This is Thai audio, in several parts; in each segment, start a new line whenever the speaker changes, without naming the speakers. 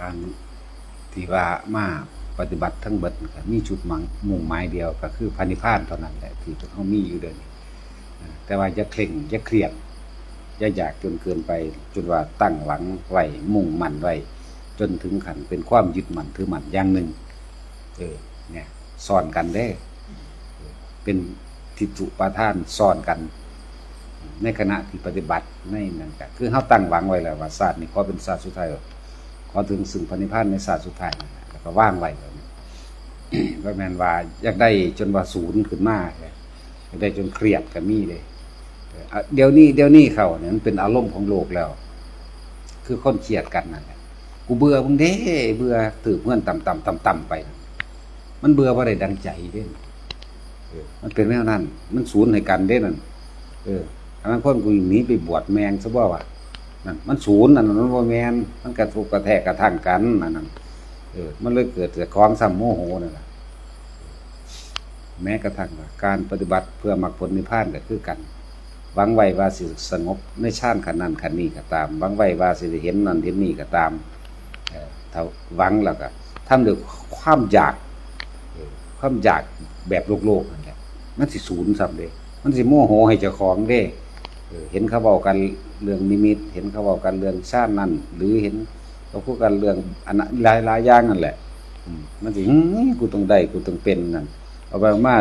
การที่ว่ามาปฏิบัติทั้งเบิดก็มีจุดหมังมุ่งหมายเดียวก็คือพันิพานเท่านั้นแหละที่เขามีอยู่เดินแต่ว่าจะเคร่งจะเครียดอย่าอยากจนเกินไปจนว่าตั้งหวังไว้มุ่งมั่นไว้จนถึงขันเป็นความยึดมั่นถือมั่นอย่างหนึ่งเออเนี่ยสอนกันได้ เป็นทิฏฐุปาทานสอนกัน ในขณะที่ปฏิบัติในนั้นก็คือเขาตั้งหวังไว้แล้วว่าศาสตร์นี่ขอเป็นศาสตร์สุดท้าย ขอถึงซึ่งพระนิพพานในศาสตร์สุดท้ายแล้วก็ว่างไว้แล้วนี่ว่าแมนว่าอยากได้จนว่าศูนย์ขึ้นมาเลยอยากได้จนเครียดก็มีเลยเดี๋ยวนี้เดี๋ยวนี้เขาเนี่ยมันเป็นอารมณ์ของโลกแล้ว คือคนเครียดกันนั่นแหละกูเบื่อมึงเด้เบื่อถือเพื่อนต่ำต่ำต่ำต่ำไป มันเบื่อเพราะได้ดังใจเด้เออมันเป็นแนวนั้นมันศูนย์ให้กันเด้นั่นเอออันนั้นคนกูหนีไปบวชแมงซะบ่วะ นั่นมันศูนย์นั่นมันบ่แมนมันกระทุกกระแทกกระทั่งกันนั่นนั่นเออมันเลยเกิดจากความซ้ำโมโหนั่นแหละแม้กระทั่งการปฏิบัติเพื่อมรรคผลนิพพานก็คือกันหวังไว้ว่าสิสงบในชาติขันนั้นขันนี้ก็ตามหวังไว้ว่าสิเห็นนั่นเห็นนี่ก็ตามเอ่อถ้าหวังแล้วก็ทำด้วยความอยากความอยากแบบโลกโลกนั่นแหละมันสิศูนย์ซ้ำเด้มันสิโมโหให้เจ้าของเด้ เห็นเขาบอกกันเรื่องนิมิต เห็นเขาบอกกันเรื่องชาตินั่นหรือเห็นเขาพูดกันเรื่องอันนั้นหลายหลายอย่างนั่นแหละมันสิอื้อกูต้องได้กูต้องเป็นนั่นเอาไปมา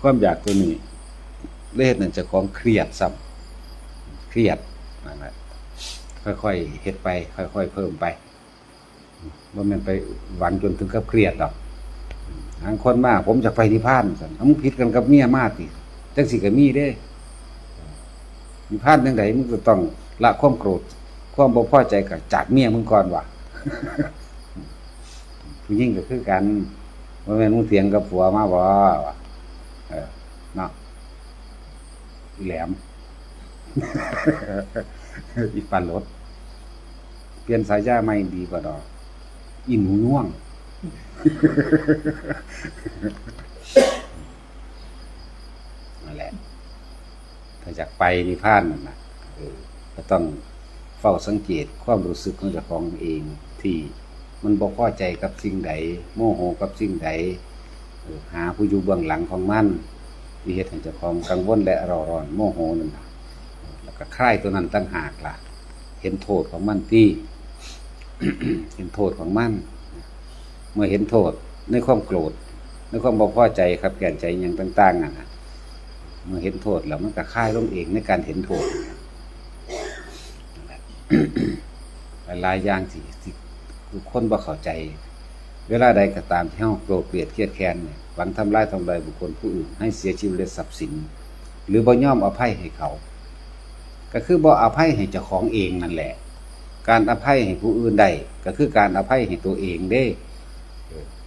ความอยากตัวนี้เลขนั่นจะของเครียดซ้ำเครียดนั่นแหละค่อยๆเฮ็ดไป ค่อยๆเพิ่มไปว่ามันไปหวังจนถึงกับเครียดดอกทางคนมากผมจะไปนิพพานสันเอามึงผิดกันกับเมียมากติจังสิกับมีเด้ นิพพานจังไดมึงก็ต้องละความโกรธความบ่พอใจกับจากเมียมึงก่อนว่ะผู้ยิ่งก็คือกันว่าแม่นมึงเถียงกับผัวมาบ่วะเออเนาะอีแหลมอีปันรถเปลี่ยนสายยาไม่ดีกว่าดอกอีหนูง่วงนั่นแหละ ถ้าอยากไปนิพพานนั่นนะก็ต้องเฝ้าสังเกตความรู้สึกของเจ้าของเองที่มันบ่พอใจกับสิ่งใดโมโหกับสิ่งใดหาผู้อยู่เบื้องหลังของมันที่เฮ็ดให้เจ้าของกังวลและร่าร้อนโมโหนั่นล่ะแล้วก็คลายตัวนั้นตั้งหากล่ะ เห็นโทษของมันที่เห็นโทษของมันเมื่อเห็นโทษในความโกรธในความบ่พอใจครับแก่นใจอย่างต่างๆอะนะ เมื่อเห็นโทษแล้วมันก็คลายลงเองในการเห็นโทษหลายอย่างที่ที่ทุกคนบ่เข้าใจ เวลาใดก็ตามที่เฮาโกรธเกลียดเครียดแค้นหวังทำลายทำลายบุคคลผู้อื่นให้เสียชีวิตและทรัพย์สิน หรือบ่ยอมอภัยให้เขา ก็คือบ่อภัยให้เจ้าของเองนั่นแหละ การอภัยให้ผู้อื่นได้ก็คือการอภัยให้ตัวเองเด้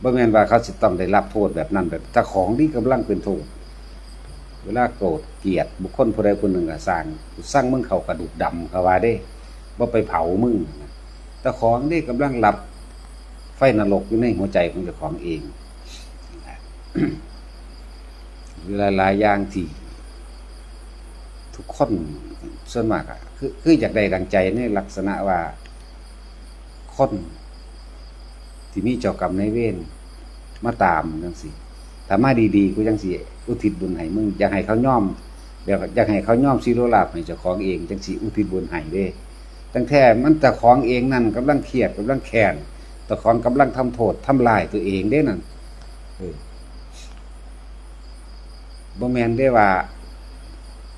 บ่แม่นว่าเขาสิต้องได้รับโทษแบบนั้นแบบเจ้าของที่กำลังเป็นโทษ เวลาโกรธเกลียดบุคคลผู้ใดผู้หนึ่งก็สร้างสร้างมึงเขากระดูกดำเขาว่าเด้บ่ไปเผามึงนะเจ้าของนี่กำลังหลับไฟนรกอยู่ในหัวใจของเจ้าของเองหรือหลายอย่างที่ทุกคนส่วนมากอะคือคืออยากได้ดังใจในลักษณะว่าคนที่มีเจ้ากรรมในเวรมาตามจังสิ ถ้ามาดีๆกูจังสิอุทิศบุญให้มึงอยากให้เขาย่อมแบบอยากให้เขาย่อมซีโรลาภให้เจ้าของเองจังสิอุทิศบุญให้เด้ตั้งแท้มันจ้าของเองนั่นกำลังเครียดกำลังแค้นเจ้าของกำลังทำโทษทำลายตัวเองเด้นั่นเออบ่แมนได้ว่า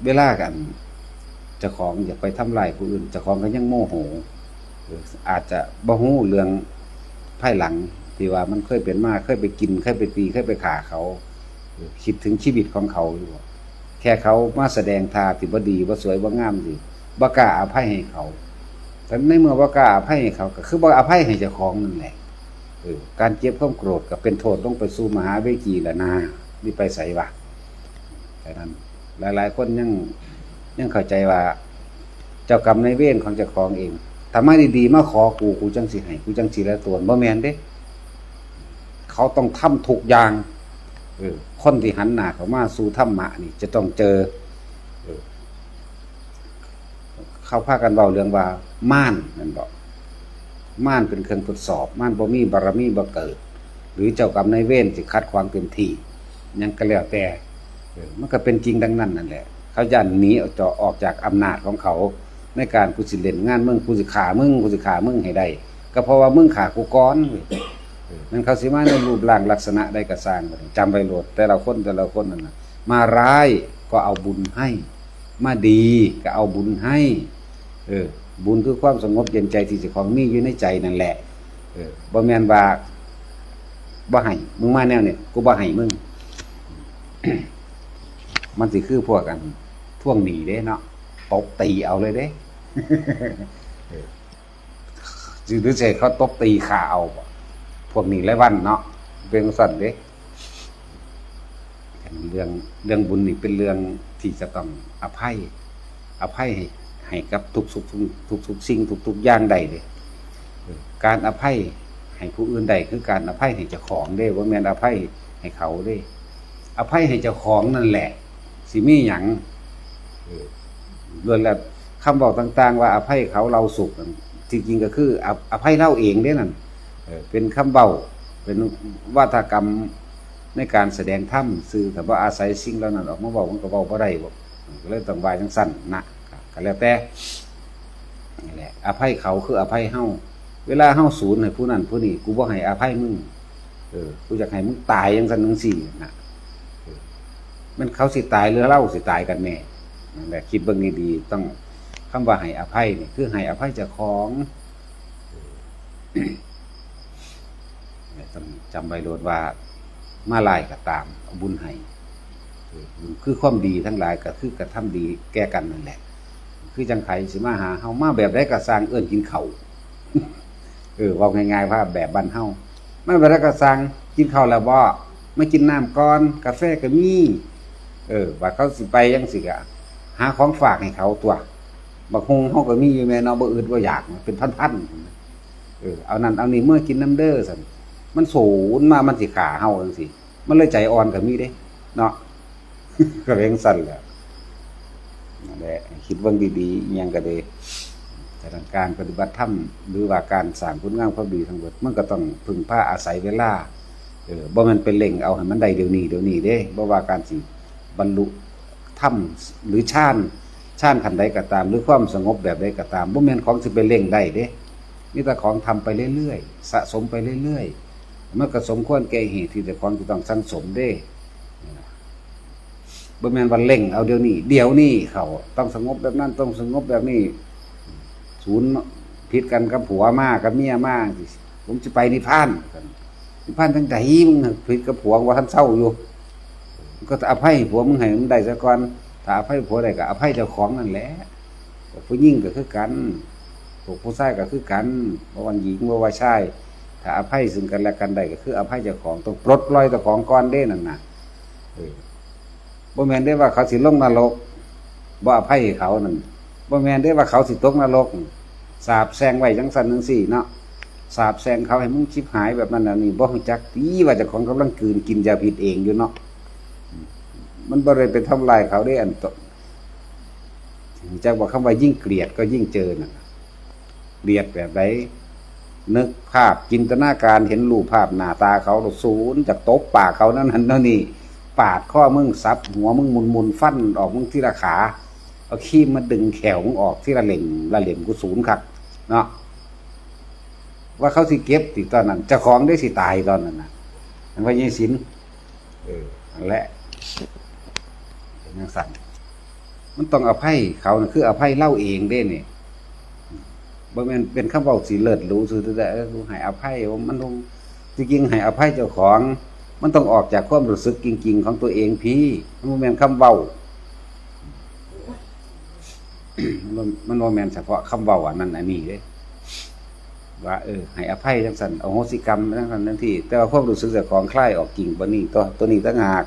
เวลากันเจ้าของอยากไปทำลายผู้อื่นเจ้าของก็ยังโมโหอาจจะบ่ฮู้เรื่องภายหลัง ที่ว่ามันเคยเป็นมากเคยไปกินเคยไปตีเคยไปฆ่าเขา คิดถึงชีวิตของเขาอยู่แค่เขามาแสดงทาที่บ่ดีบ่สวยบ่งามสิบ่กล้าอภัยให้เขาแต่ในเมื่อบ่กล้าอภัยให้เขาก็คือบ่อภัยให้เจ้าของนั่นแหละออการเจ็บความโกรธก็เป็นโทษต้องไปสู่มหาเวจีละนานี่ไปใส่วะแต่นั้นหลาย ๆ คนยังยังเข้าใจว่า เจ้ากรรมในายเวรของเจ้าของเองถ้ามาดีๆมาขอกูกูจังสิให้กูจังสิละตัวบ่แมนเด้ เขาต้องทำทุกอย่างเออคนที่หันหน้าเขามาสู่ธรรมะนี่ จะต้องเจอเออเขาพากันเบาเรื่องว่า ม่านนั่นบอกม่านเป็นเครื่องทดสอบ ม่านบ่มีบารมีบ่เกิด หรือเจ้ากรรมนายเวรสิคัดขวางเต็มที่ยังก็แล้วแต่เออมันก็เป็นจริงดังนั้นนั่นแหละ เขายันหนีออกจากออกจากอำนาจของเขา ในการกูสิเล่นงานมึงกูสิขามึงกูสิขามึงให้ได้ก็เพราะว่ามึงขากูก้อน มันเขาสิมาในรูปร่างลักษณะได้กระสร้างจำไว้โลด แต่ละคนแต่ละคนนั่นนะมาร้ายก็เอาบุญให้ มาดีก็เอาบุญให้ เออ บุญคือความสงบเย็นใจที่สิของมีอยู่ในใจนั่นแหละ เออบ่แมนว่าบ่ให้มึงมาแนวเนี่ยกูบ่ให้มึงมันสิคือพวกกันท่วงหนีเด้เนาะตบตีเอาเลยเด้ออสิหรือสิเขาตบตีขาเอาบ่ พวกหนีไรวันเนาะเป็นสั่นเด้เรื่องเรื่องบุญนี่เป็นเรื่องที่จะต้องอภัย อภัยให้ให้กับทุกสุขทุกทุกสิ่งทุกทุกอย่างใดเลยการอภัยให้ผู้อื่นใดคือการอภัยให้เจ้าของเด้ว่าแม่นอภัยให้เขาเด้ อภัยให้เจ้าของนั่นแหละ สิมีหยังเออล้วนแล้วคำบอกต่าง ๆ ว่าอภัยเขาเราสุขจริงๆก็คือออภัยเราเองเด้นั่น เป็นคำเบาเป็นวาทกรรมในการแสดงธรรมสื่อแต่ว่าอาศัยสิ่งเหล่านั้นออกมาบอกมันก็เบาบ่ได้บอกก็เลยต้องวายจังสั้นนะก็แล้วแต่นี่แหละอภัยเขาคืออภัยเฮาเวลาเฮาศูนย์ให้ผู้นั้นผู้นี้กูบ่ให้อภัยมึงเออกูอยากให้มึงตายจังซั่นจังซี่นะมันเขาสิตายหรือเล่าสิตายกันแน่นั่นแหละคิดเบิ่งดีๆต้องคำว่าให้อภัยนี่คือให้อภัยจ้าของ จำไว้โดดว่ามาลายก็ตามเอาบุญให้คือความดีทั้งหลายก็คือกระทำดีแก้กันนั่นแหละ คือจังไขสิมาหาเฮามาแบบได้ก็สร้างเอื้อนกินเขาเออว่าง่ายๆว่าแบบบ้านเฮามาแบบได้ก็สร้างกินเข้าแล้วบ่ไม่กินน้ำก่อน กาแฟก็มีเออว่าเขาสิไปยังสิกะหาของฝากให้เขาตัวบักฮงเขาก็มีอยู่แม่เนาะบ่อื่นบ่อยากเป็นพันๆเออเอานั่นเอานี่เมื่อกินน้ำเด้อสั่น มันสูนมามันสิขาเฮาจังซี่มันเลยใจอ่อนก็มีเด้ เนาะก็เร่งสั่นแหละนั่นแหละคิดเบิ่งดีๆยังก็ได้แต่การปฏิบัติธรรมหรือว่าการสร้างคุณงามความดีทั้งหมดมันก็ต้องพึ่งพาอาศัยเวลาเออบ่มันเป็นเล่งเอาให้มันได้เดี๋ยวนี้เดี๋ยวนี้เด้บ่ว่าการสิบรรลุธรรมหรือฌานฌานขันใดก็ตาม หรือความสงบแบบใดก็ตามบ่แม่นของสิไปเล่งได้เด้นี่แต่ของทำไปเรื่อยๆ สะสมไปเรื่อยๆ มันก็สมควรแก่เหตุที่จะของที่ต้องสังสมเด้บ่แมนว่าเล่งเอาเดี๋ยวนี้ เดี๋ยวนี้เขาต้องสงบแบบนั้นต้องสงบแบบนี้ศูนย์ผิดกันกับผัวมากกับเมียมากผมจะไปนิพพานนิพพานตั้งแต่ฮีมึงน่ะผิดกับผัวว่าท่านเศร้าอยู่ ก็อภัยผัวมึงให้มึงได้ซะก่อนถ้าอภัยผัวได้ก็อภัยเจ้าของนั่นแหละผู้ยิ่งก็คือกันพวกผู้ชายก็คือกันบ่วันหญิงบ่ว่าชาย ถ้าอภัยซึ่งกันและกันได้ก็คืออภัยเจ้าของต้องปลดปล่อยเจ้าของก่อนเด้นั่นนะบ่แมนได้ว่าเขาสิลงนรกบ่อภัยให้เขานั่นบ่แมนได้ว่าเขาสิตกนรกสาบแซงไว้จังซั่นจังซี่เนาะสาบแซงเขาให้มึงชิบหายแบบนั้นน่ะนี่บ่ฮู้จักตีว่าเจะของกำลังกืนกินยาพิษเองอยู่เนาะมันบ่ได้ไปทำลายเขาได้อันตจักบอกคำว่ายิ่งเกลียดก็ยิ่งเจอน่ะเกลียดแบบไหน นึกภาพจินตนาการเห็นรูปภาพหน้าตาเขาศูนย์จากตบปากเขานั่นนั่นนั่นนี่ ปาดข้อมึงซับหัวมึงมุนมุนฟันออกมึงที่ละขาเอาขี้มาดึงแขวมึงออกที่ละเหล่งละเหล่มกูศูนย์ครับเนาะว่าเขาสิเก็บติตอนนั้นจ้าของได้สิตายตอนนั้นนะอันว่ายี่สินเออและเป็นยังสั่นมันต้องอภัยเขานะคืออภัยเล่าเองเด้เนี่ย บ่แม่นเป็นคำเว้าสิเลิศรู้ซื่อแต่เออกูให้อภัยว่ามันต้องจริงๆให้อภัยเจ้าของ มันต้องออกจากความรู้สึกจริง ๆ ของตัวเองพี่มันบ่แม่นคำเว้ามันบ่แม่นเฉพาะคำเว้าอันนั้นอันนี้เด้ว่าเออให้อภัยทั้งสันเอาโหสิกรรมทั้งสันทั้งที่แต่ว่าความรู้สึกเจากของคลายออกกิ่งบนนี้ตัวตัวนี้ตั้งหาก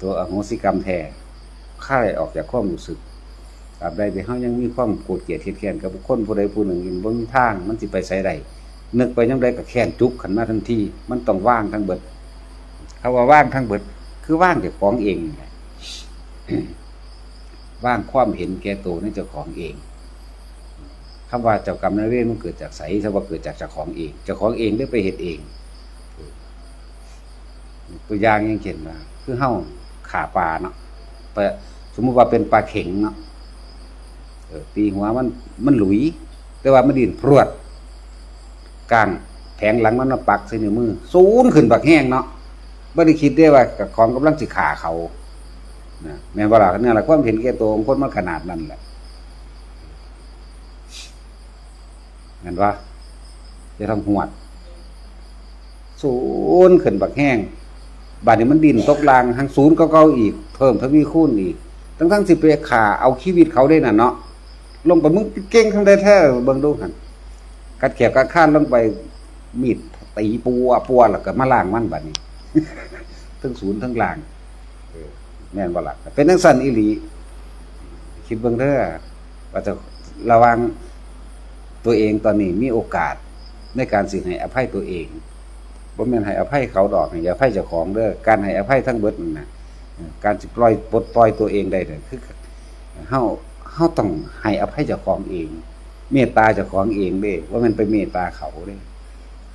ตัวอโหสิกรรมแท้คลายออกจากความรู้สึก ตราบใดที่เฮายังมีความโกรธเกลียดเทียดแค้นกับบุคคนผู้ใดผู้หนึ่งอยู่บนทาง มันสิไปไสใดนึกไปยังใดก็แค้นจุกขันมาทันที มันต้องว่างทั้งเบิดเขาว่าว่างทั้งเบิด คือว่างจ้าของเองว่างความเห็นแก่ตัวในเจ้าของเองคคำว่าเจ้ากรรมนายเวรมันเกิดจากไสถ้าว่าเกิดจากเจ้าของเอง เจ้าของเองได้ไปเฮ็ดเอง ตัวอย่างยังเช่นว่าคือเฮาขาปลาเนาะสมมุติว่าเป็นปลาเข็งเนาะ ตีหัวมันมันหลุย แต่ว่ามันดินพรวดกลางแผงหลังมันมาปักใส่นิ้วมือสูนขึ้นบักแห้งเนาะบ่ได้คิดได้ว่ากับของกำลังสิขาเขานะแม่นบ่ล่ะเนี่ยแหละความเห็นแก่ตัวของคนมันขนาดนั้นแหละเห็นว่าจะทำหวดศูนย์ขึ้นบักแห้งบาดนี้มันดินตกลางทั้งศูนย์ก็เก่าอีก เพิ่มทวีคูณอีก ทั้งทั้งสิไปขาเอาชีวิตเขาได้น่ะเนาะ ลงไปมึงเก่งทั้งได้แท้เบิ่งดูหันกัดแขกกัดข้านลงไปมีดตีปัวปัวแล้วก็มาล้างมันบัดนี้ทั้งศูนย์ทั้งล่างแม่นบ่ล่ะเป็นจังซั่นอีหลี คิดเบิ่งเด้อว่าจะระวังตัวเองตอนนี้มีโอกาสในการสิให้อภัยตัวเองบ่แม่นให้อภัยเขาดอกให้อภัยเจ้าของเด้อการให้อภัยทั้งเบิดนั่นน่ะการสิปล่อยปลดปล่อยตัวเองได้เด้อคือเฮา เฮาต้องให้อภัยเจ้าของเอง เมตตาเจ้าของเองเด้ว่ามันไปเมตตาเขาเด้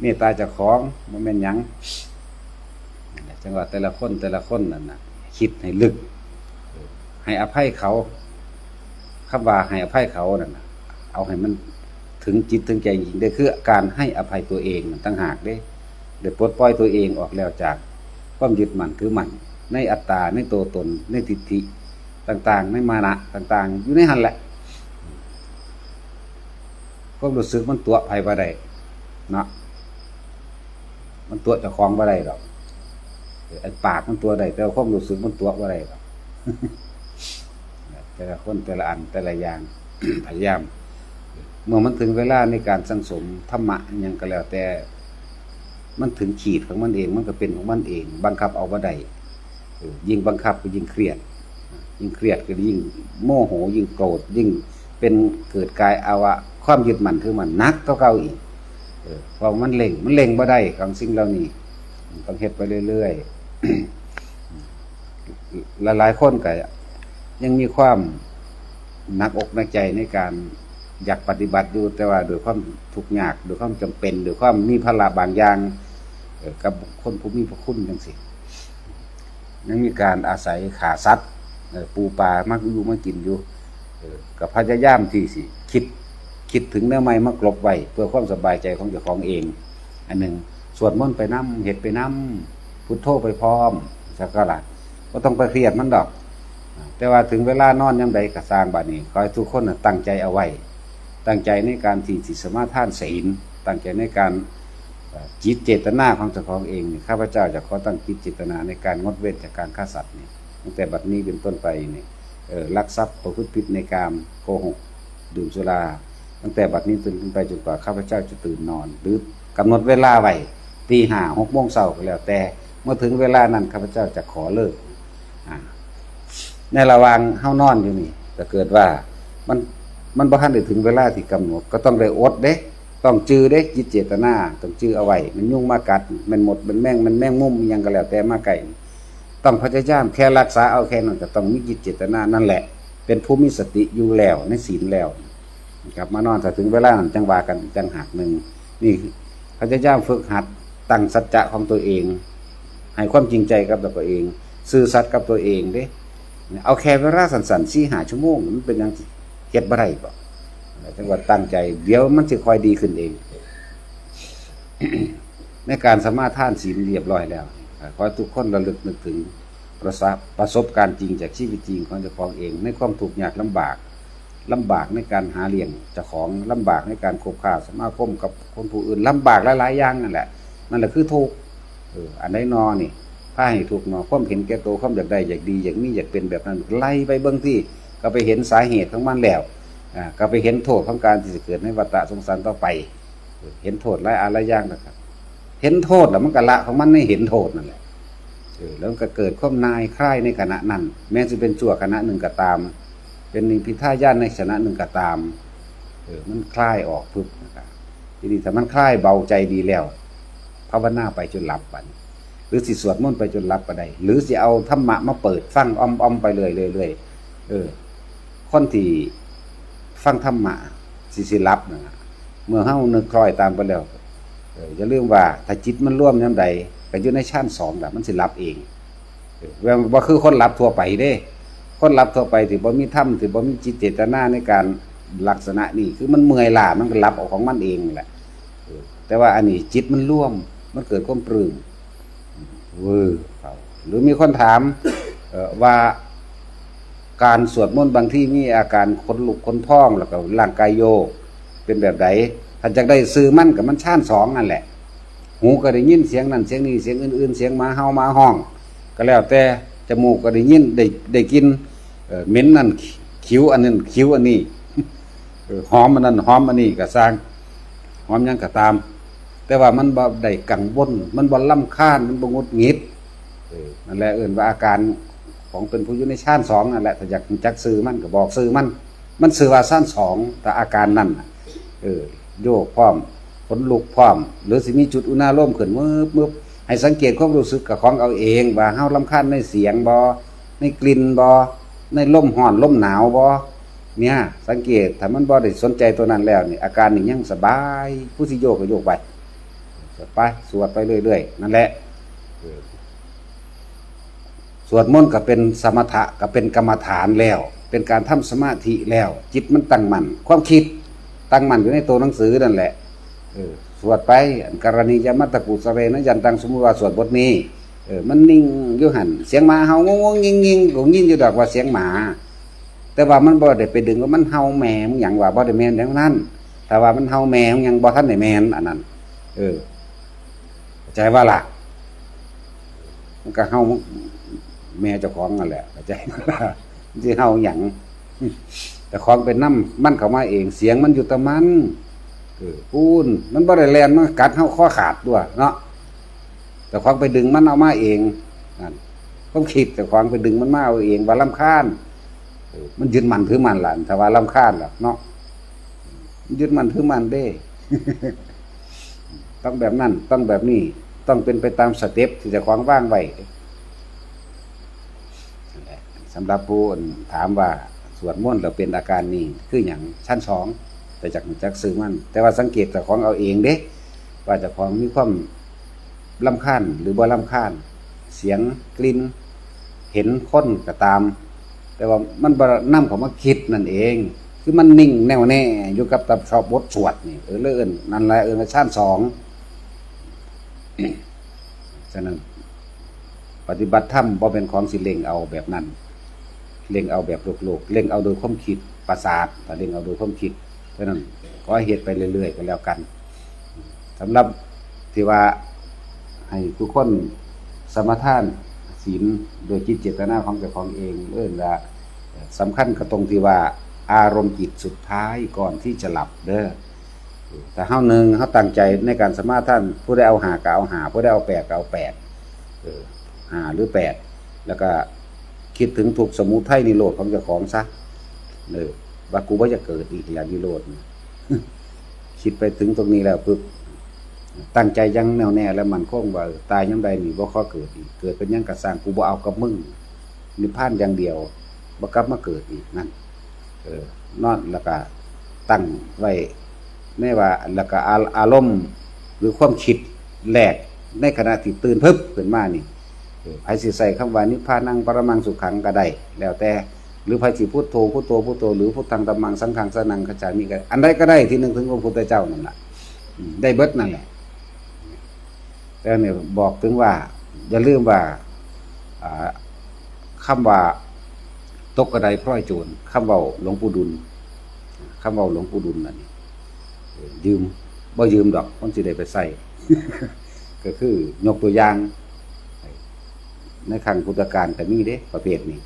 เมตตาเจ้าของบ่แม่นยังนั่นแหละแต่ละคนแต่ละคนนั่นนะคิดให้ลึก ให้อภัยเขาคำว่าให้อภัยเขานั่นนะเอาให้มันถึงจิตถึงใจจริงได้คือการให้อภัยตัวเองนั่นต่างหากเด้เดี๋ยวปลดปล่อยตัวเองออกแล้วจาก ความยึดมั่นคือมั่นในอัตตาในตัวตนในทิฏฐิ ต่าง ๆ ในมานะต่าง ๆ อยู่ในหันแหละความรู้สึกมันตัวภัยบ่ได้เนาะมันตัวเจะคลองบ่ได้หรอกไอ้ปากมันตัวได้แต่ความรู้สึกมันตัวบ่ได้หรอกแต่ละคนแต่ละอันแต่ละอย่างพยายามเมื่อมันถึงเวลาในการสังสมธรรมะยังก็แล้วแต่ มันถึงขีดของมันเอง มันก็เป็นของมันเอง บังคับเอาบ่ได้ยิ่งบังคับก็ยิ่งเครียด ยิ่งเครียดก็ยิ่งโมโหยิ่งโกรธยิ่งเป็นเกิดกายอาวะความยึดมั่นคือมันนักเท่าเก่าอีกเพราะมันเล่งมันเล่งบ่ได้ของสิ่งเหล่านี้ต้องเฮ็ดไปเรื่อยๆหลายๆคนก็ยังมีความหนักอกหนักใจในการอยากปฏิบัติอยู่แต่ว่าโดยความทุกข์ยากโดยความจำเป็นโดยความมีภาระบางอย่างกับคนผู้มีพระคุณจังสิยังมีการอาศัยขาสัตว์ ปูปลามักอยู่มากินอยู่กับพยายามที่สิคิดคิดถึงเนื้อไม้มากลบไว้เพื่อความสบายใจของเจ้าของเอง อันหนึ่งสวดมนต์ไปน้ำเห็ดไปน้ำพุทโธไปพร้อมสักการะก็ต้องไปเครียดมันดอก แต่ว่าถึงเวลานอนยังใดก็สร้างบัดนี้ขอให้ทุกคนตั้งใจเอาไว้ ตั้งใจในการที่สิสมาทานศีลตั้งใจในการจิตเจตนาของเจ้าของเองข้าพเจ้าจะขอตั้งจิตเจตนาในการงดเว้นจากการฆ่าสัตว์นี่ ตั้งแต่บัดนี้เป็นต้นไปเนี่เออลักทรัพย์ประพฤติผิดในกามโกหก ดื่มสุรา ตั้งแต่บัดนี้จนขึ้นไปจนกว่าข้าพเจ้าจะตื่นนอน หรือกำหนดเวลาไว้ตีห้าหกโมงเช้าก็แล้วแต่เมื่อถึงเวลานั้นข้าพเจ้าจะขอเลิกในระหว่างเฮานอนอยู่นี่ถ้าเกิดว่ามันมันบ่ทันได้ถึงเวลาที่กำหนด ก็ต้องได้อดเด้ ต้องจื้อเด้จิตเจตนาต้องจื้อเอาไว้มันยุ่งมากัด มันหมดมันแม่งมันแม่งมุมอิหยังก็แล้วแต่มาไก่ ต้องพยายามแค่รักษาเอาแค่นั้นก็ต้องมีจิตเจตนานั่นแหละ เป็นผู้มีสติอยู่แล้วในศีลแล้วนะครับมานอนถ้าถึงเวลาจังหว่ากันจังหักหนึ่งนี่พยายามฝึกหัดตั้งสัจจะของตัวเอง ให้ความจริงใจกับตัวเอง ซื่อสัตย์กับตัวเองเด้เอาแค่เวลาสั้นๆสี่หาชั่วโมงมันเป็นยังเฮ็ดบ่ได้บ่จังหวัดตั้งใจ เดี๋ยวมันจะค่อยดีขึ้นเอง ในการสมาทานศีลเรียบร้อยแล้ว ขอให้ทุกคนระลึกนึกถึงประสบประสบการณ์จริงจากชีวิตจริงของเจ้าของเอง ในความทุกยากลำบากลำบากในการหาเลี้ยงเจ้าของลำบากในการคบค้าสมาคมกับคนผู้อื่นลำบากหลายๆอย่างนั่นแหละนั่นแหละคือทุกเอออันใดนอนี่ถ้าให้ถูกนาะความเห็นแก่ตัวความอยากได้อยากดีอยากมีอยากเป็นแบบนั้นไล่ไปเบื้องที่ก็ไปเห็นสาเหตุของมันแล้วอ่าก็ไปเห็นโทษของการที่จะเกิดในวัฏสงสารต่อไป เห็นโทษหลายอะไรอย่างนะครับ เห็นโทษแล้วมันก็ละของมันไม่เห็นโทษนั่นแหละเออแล้วก็เกิดความนายคลายในขณะนั้น แม้จะเป็นชั่วขณะหนึ่งก็ตาม เป็นนิพิทายานในขณะหนึ่งก็ตาม เออมันคลายออกพึบนะครับทีนี้ถ้ามันคลายเบาใจดีแล้วภาวนาไปจนหลับบันหรือสิสวดมนต์ไปจนรับก็ได้ หรือสิเอาธรรมะมาเปิดฟังอ้อมอ้อมไปเลยเรื่อยๆเออคนที่ฟังธรรมะสิสิรับนะเมื่อเฮานึกคล้อยตามไปแล้ว อย่าลืมว่าถ้าจิตมันร่วมยามใดก็อยู่ในชั้นสองน่ะมันสิรับเองเว่าคือคนรับทั่วไปเด้ คนรับทั่วไปที่บ่มีธรรมที่บ่มีจิตเจตนาในการลักษณะนี้คือมันเมื่อยล้ามันก็รับออกของมันเองแหละแต่ว่าอันนี้จิตมันร่วมมันเกิดความปลื้มเวอร์เขาหรือมีคนถามว่าการสวดมนต์บางที่มีอาการขนลุกขนพองแล้วก็ร่างกายโยกเป็นแบบไหน ถ้าจะได้ซื้อมั่นกับมันชานสองนั่นแหละ หูก็ได้ยินเสียงนั่นเสียงนี้เสียงอื่นๆ เสียงมาเฮามาห้อง ก็แล้วแต่จมูกก็ได้ยินได้ได้กินเหม็นนั่นคิ้วอันนั้นคิ้วอันนี้หอมอันนั้นหอมอันนี้ก็สร้างหอมยังก็ตาม แต่ว่ามันบ่ได้กังวลมันบ่ลำคาญมันบ่งดงิดนั่นแหละเอิ้นว่าอาการของเป็นผู้อยู่ในชานสองนั่นแหละถ้าอยากจักซื้อมันก็บอกซื้อมัน มันซื้อว่าชานสองแต่อาการนั่นเออ โยกพร้อมขนลุกพร้อม หรือสิมีจุดอุณาโลมขึ้นมืบมืบให้สังเกตความรู้สึกกับของเอาเองว่าเฮาลำคาญในเสียงบ่ในกลิ่นบ่ในลมร้อนลมหนาวบ่เนี่ย สังเกตถ้ามันบ่ได้สนใจตัวนั้นแล้วนี่อาการนี่ยังสบายผู้สิโยกก็โยกไปสวดไปสวดไปเรื่อยๆนั่นแหละสวดมนต์ก็เป็นสมถะก็เป็นกรรมฐานแล้ว เป็นการทำสมาธิแล้ว จิตมันตั้งมั่นความคิด ตั้งมั่นอยู่ในตัวหนังสือนั่นแหละสวดไปกรณียมัตตกุสเรนะยันตังสมมติว่าสวดบทนี้เออมันนิ่งยู่หันเสียงหมาเฮางงๆงิงก็ยินอยู่ดอกว่าเสียงหมา แต่ว่ามันบ่ได้ไปดึงว่ามันเฮาแหมมหยังว่าบ่ได้แม่นอย่างนั้นแต่ว่ามันเฮาแหมมหยังบ่ทันได้แม่นอันนั้น เออเข้าใจว่าล่ะมันก็เฮาแม่เจ้าของนั่นแหละเข้าใจว่าล่ะมันสิเฮาหยัง แต่ของเป็นน้ำมันเข้ามาเองเสียงมันอยู่ตะมันเออปูนมันบ่ได้แลนมันกัดเฮาข้อขาดด้วยเนาะแต่ของไปดึงมันเอามาเองนั่นผมคิดแต่ของไปดึงมันมาเอาเองว่าลำคาญมันยึดมันถือมันหล่ะถ้าว่าลำคาญล่ะเนาะยึดมันถือมันเด้ ต้องแบบนั้นต้องแบบนี้ ต้องเป็นไปตามสเต็ปที่จะควางว่างไว้นั่นแหละสำหรับผู้ถามว่า สวดมนต์เราเป็นอาการนี้คืออย่างชั้นสองแต่จากจากสื่อมัน แต่ว่าสังเกตจากของเอาเองเด้ว่าเจะของมีความลำคาญหรือบ่ลำคาญเสียงกลิ่นเห็นค้นก็ตาม แต่ว่ามันบนั่เขามาคิดนั่นเอง คือมันนิ่งแน่วแน่อยู่กับตับชอบบทสวดนี่เออเลื่อนนั่นแหละเออชั้นสองฉะนั้นปฏิบัติธรรมบ่เป็นของสิเลงเอาแบบนั้น เล่งเอาแบบโลกโลกเล่งเอาโดยความคิดประสาทแต่เล่งเอาโดยความคิด เพราะนั้นก็เหตุไปเรื่อยๆก็แล้วกันสำหรับที่ว่าให้ทุกคนสมทานศีลโดยจิตเจตนาของเจ้าของเองเอื่นว่าสำคัญก็ตรงที่ว่าอารมณ์จิตสุดท้ายก่อนที่จะหลับเด้อแต่เฮาหนึ่งเฮาตั้งใจในการสมาทานผู้ได้เอาหาก็เอาหาผู้ได้เอาแปดก็เอาแปดหาหรือแปดแล้วก็ คิดถึงถูกสมุทัยนิโรธของเจ้าของซะเออว่ากูว่าจะเกิดอีกอย่างนิโรธคิดไปถึงตรงนี้แล้วปึ๊บตั้งใจยังแน่วแน่แล้วมันคงว่าตายยังใดนี่บ่ข้อเกิดอีกเกิดเป็นยังกระสร้างกูบ่เอากับมึงนิพพานอย่างเดียวบ่กลับมาเกิดอีกนั่นเออนอนแล้วก็ตั้งไว้ไม่ว่าแล้วก็อารมณ์หรือความคิดแรกในขณะที่ตื่นเพึบขึ้นมานี่ ไผสิใส่คำว่านิพพานังปรมังสุขังก็ได้แล้วแต่ หรือไผสิพุทโธพุทโธพุทโธหรือพุทธังตัมมังสังฆังสนังขจามิก็อันใดก็ได้ที่นึงถึงพระพุทธเจ้านั่นแหละได้เบิดนั่นแหละแต่เนี่ยบอกถึงว่าอย่าลืมว่าอ่าว่าตกกระไดพร้อยโจรคำเว่าหลวงปู่ดุลคำเว่าหลวงปู่ดุลนั่นยืมบ่ยืมดอกมันสิได้ไปใส่ก็คือยกตัวอย่าง ในครั้งพุทธกาลก็มีเด้ ประเภทนี้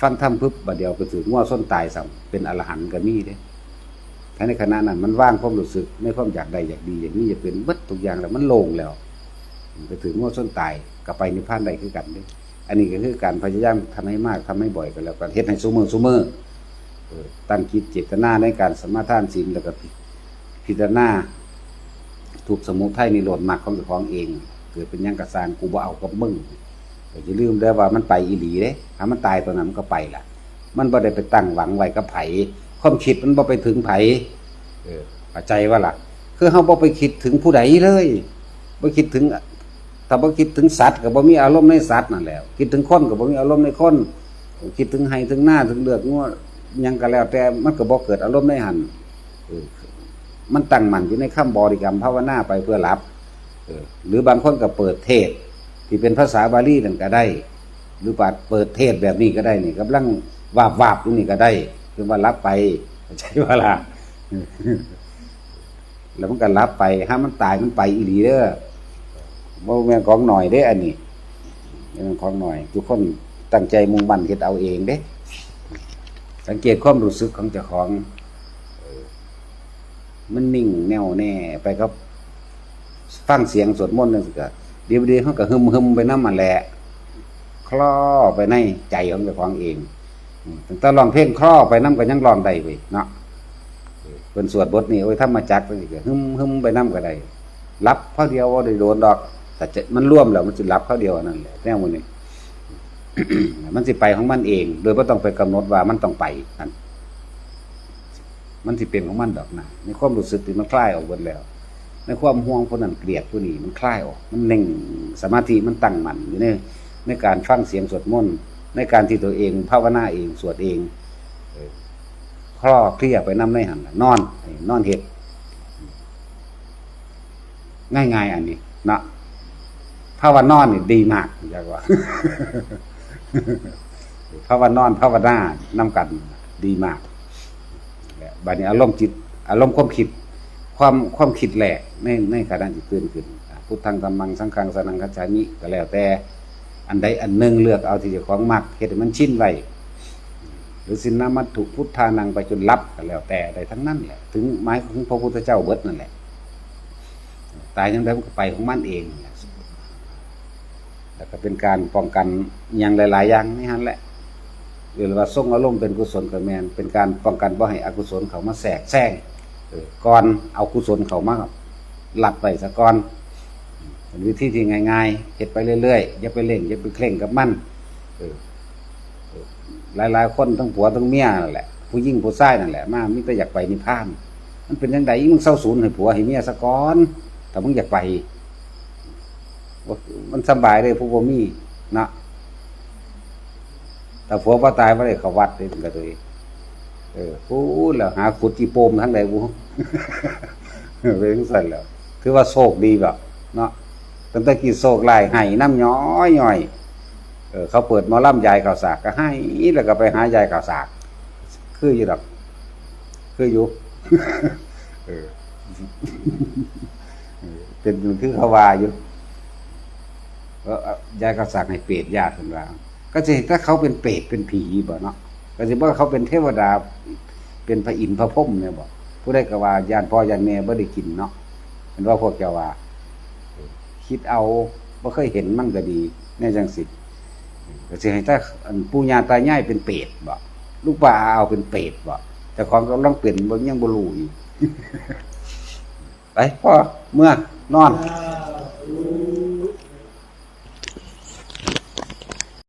ฟังทำพึบบัดเดียวไปถึงง้อส้นตายซ้ำเป็นอรหันต์ก็มีเด้ถ้าในขณะนั้นมันว่างความรู้สึกไม่ความอยากใดอยากดีอย่างนี้จะเป็นบิดทุกอย่างแล้วมันโล่งแล้วไปถึงง้อส้นตายก็ไปนิพพานได้คือกันเด้อันนี้ก็คือการพยายามทำให้มากทำให้บ่อยก็แล้วกันเฮ็ดให้ซุมือซุมือเอตั้งคิดเจตนาในการสมาทานศีลแล้วก็พิจารณาถูกสมุทัยนิโรธมรรคของเจ้าของเอง เกิดเป็นยังกระสางกูบ่เอากับมึง ก็จะลืมได้ว่ามันไปอีหลีเด้ถ้ามันตายตอนนั้นมันก็ไปละมันบ่ได้ไปตั้งหวังไว้กับไผความคิดมันบ่ไปถึงไผเออเข้าใจว่าล่ะ คือเฮาบ่ไปคิดถึงผู้ใดเลยบ่คิดถึงถ้าบ่คิดถึงสัตว์ก็บ่มีอารมณ์ในสัตว์นั่นแหละคิดถึงคนก็บ่มีอารมณ์ในคนคิดถึงให้ถึงหน้าถึงเลือดงัวยังก็แล้วแต่มันก็บ่เกิดอารมณ์ในหันมันตั้งมั่นอยู่ในคำบริกรรมภาวนาไปเพื่อรับเออหรือบางคนก็เปิดเทศ ที่เป็นภาษาบาลีนั่นก็ได้ หรือปัดเปิดเทศแบบนี้ก็ได้นี่กำลังวาบวาบตรงนี้ก็ได้คือว่ารับไปเข้าใจว่าล่ะแล้วมันก็รับไปถ้ามันตายมันไปอีหลีเด้อบ่แม่นของหน่อยเด้ อันนี้บ่แม่นของหน่อย ทุกคนตั้งใจมุ่งมั่นเฮ็ดเอาเองเด้ สังเกตความรู้สึกของเจ้าของมันนิ่งแน่วแน่ไปครับ ฟังเสียงสวดมนต์นั่นสิก็ เดี๋ยวเดี๋ยวเขาก็ฮึมฮึมไปน้ำมันแหละคลอไปในใจของเจ้าของเองอืมตั้งแต่ร้องเพลงคลอไปน้ำก็ยังรองได้เว้ยเนาะเป็นสวดบทนี้โอ้ยถ้ามาจักเลยก็ฮึมฮึมไปน้ำก็ได้รับเพราะเดียวว่าได้โดนดอก แต่จะมันร่วมแล้วมันจะรับเพราะเดียวนั่นแหละแน่มันนี่มันสิไปของมันเอง โดยไม่ต้องไปกำหนดว่ามันต้องไปนั่นมันสิเป็นของมันดอกนะในความรู้สึกที่มันคลายออกหมดแล้ว ในความห่วงคนนั้นเกลียดผู้นี้มันคลายออก มันเน่งสมาธิมันตั้งมั่นอยู่ในในการฟังเสียงสวดมนต์ในการที่ตัวเองภาวนาเองสวดเองคลอเคลียไปน้ำในหันน่ะนอน นอนเห็ดง่ายๆอันนี้นะภาวนอนนี่ดีมากอยากว่าภาวนอนภาวนานำกันดีมากและบัดนี้อารมณ์จิต อารมณ์ความคิด ความความคิดแหลกในในขณะที่เกิดขึ้นพุทธังธรรมังสังฆังสนังคัจฉามิก็แล้วแต่ อันใดอันหนึ่งเลือกเอาที่เจ้าของมักเฮ็ดให้มันชินไว้หรือสินนามัตถุพุทธานังไปจนรับก็แล้วแต่ใดทั้งนั้นแหละถึงไม้ของพระพุทธเจ้าเบิดนั่นแหละตายยังไงมันก็ไปของมันเองแล้วก็เป็นการป้องกันอย่างหลาย ๆ อย่างนี่ฮันแหละหรือว่าส่งอารมณ์เป็นกุศลกับแมนเป็นการป้องกันบ่ให้อกุศลเขามาแทรกแซง ก่อนเอากุศลเขามาหลับไปซะก่อนเป็นวิธีที่ง่ายๆเฮ็ดไปเรื่อยๆอย่าไปเล่งอย่าไปเคร่งกับมันหลายๆ คนทั้งผัวทั้งเมียนั่นแหละผู้ยิ่งผู้ชายนั่นแหละมามิแต่อยากไปนิพพาน มันเป็นยังไงมึงเศร้าศูนย์ให้ผัวให้เมียซะก่อนถ้ามึงอยากไปมันสบายเลยผู้บ่มีนะแต่ผัวพ่อตายว่าได้เขาวัดเลยมันก็ตัวเอง เออพูดแล้วหาขุดจีโปมทั้งใดบูเป็นสั่นแล้วคือว่าโศกดีแบบเนาะตั้งแต่กี่โศกไล่ให้น้ำย้อยย่อยเออเขาเปิดมอล่ำยายข่าวสากก็ให้แล้วก็ไปหายายข่าวสากคืออยู่ดอกคืออยู่เออเออเป็นคือเขาวาอยู่ว่ายายก็สั่งให้เปรตญาติคนเราก็จะเห็นถ้าเขาเป็นเปรตเป็นผีบ่เนาะ ก็จะว่าเขาเป็นเทวดา เป็นพระอินทร์พระพรหมเนี่ยบ่ผู้ได้กว่าญาติพ่อญาติแม่บ่ได้กินเนาะเป็นว่าพวกเจ้าว่าคิดเอาบ่เคยเห็นมันก็ดีแน่จังสิก็สิให้ถ้าปู่ย่าตายายเป็นเปรตบ่ลูกป่าเอาเป็นเปรตบ่แต่ของกำลังเป็นบ่ยังบ่รู้อีกไปพ่อเมื่อนอน